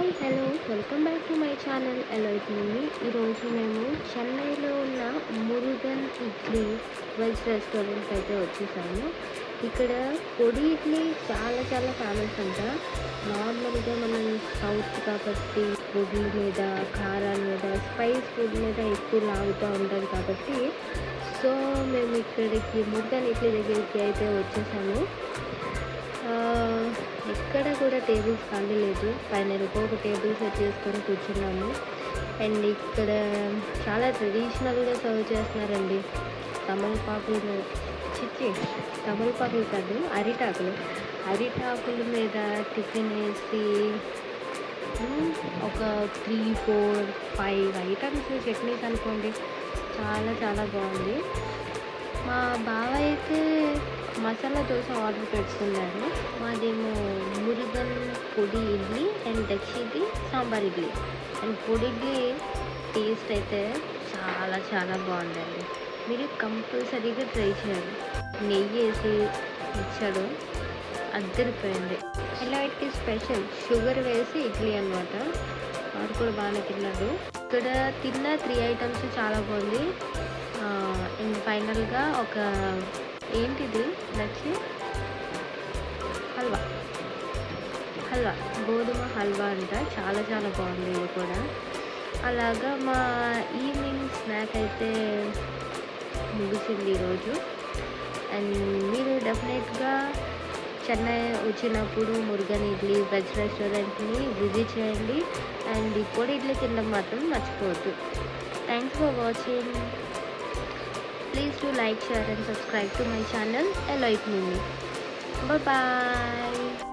Hi hello. Welcome back to my channel ఎలా అవుతుంది ఈరోజు మేము చెన్నైలో ఉన్న మురుగన్ ఇడ్లీ వెజ్ రెస్టారెంట్ అయితే వచ్చేసాము. ఇక్కడ పొడి ఇడ్లీ చాలా చాలా ఫేమస్ అంట. నార్మల్గా మనం సౌత్ కాబట్టి పొడి మీద కారాల మీద స్పైస్ ఫుడ్ మీద ఎక్కువ లాగుతూ ఉంటుంది కాబట్టి సో మేము ఇక్కడికి మురుగన్ ఇడ్లీ దగ్గరికి అయితే వచ్చేసాము. ఎక్కడ కూడా టేబుల్స్ ఖాళీ లేదు. పైన ఒక టేబుల్ సెట్ చేసుకొని కూర్చున్నాము. అండ్ ఇక్కడ చాలా ట్రెడిషనల్గా సర్వ్ చేస్తున్నారండి. తమలపాకులు చిచ్చి తమలపాకులు కాదు అరిటాకులు. అరిటాకుల మీద టిఫిన్ వేసి ఒక three four five items chutneys అనుకోండి. చాలా చాలా బాగుంది. మా బావ అయితే మసాలా దోశ ఆర్డర్ పెట్టుకున్నాడు. మాదేమో మురుగన్ పొడి ఇడ్లీ అండ్ దక్షిది సాంబార్ ఇడ్లీ. అండ్ పొడి ఇడ్లీ టేస్ట్ అయితే చాలా చాలా బాగుందండి. మీరు కంపల్సరీగా ట్రై చేయాలి. నెయ్యి వేసి ఇచ్చాడు. అద్దరిపోయింది ఇలా స్పెషల్ షుగర్ వేసి ఇడ్లీ అనమాట వాడు కూడా బాగానే తిన్నాడు. ఇక్కడ తిన్న త్రీ ఐటమ్స్ చాలా బాగుంది. అండ్ ఫైనల్గా ఒక ఏంటిది నచ్చి హల్వా. హల్వా. గోధుమ హల్వా అంట. చాలా చాలా బాగుంది ఇది కూడా. అలాగా మా ఈవినింగ్ స్నాక్ అయితే ముగిసింది ఈరోజు. అండ్ మీరు డెఫినెట్గా చెన్నై వచ్చినప్పుడు మురుగన్ ఇడ్లీ వెజ్ రెస్టారెంట్ని విజిట్ చేయండి. అండ్ పొడి ఇడ్లీ తినడం మాత్రం మర్చిపోవద్దు. Thanks for watching Please do like, share and subscribe to my channel Alloy Plumi. Bye-bye.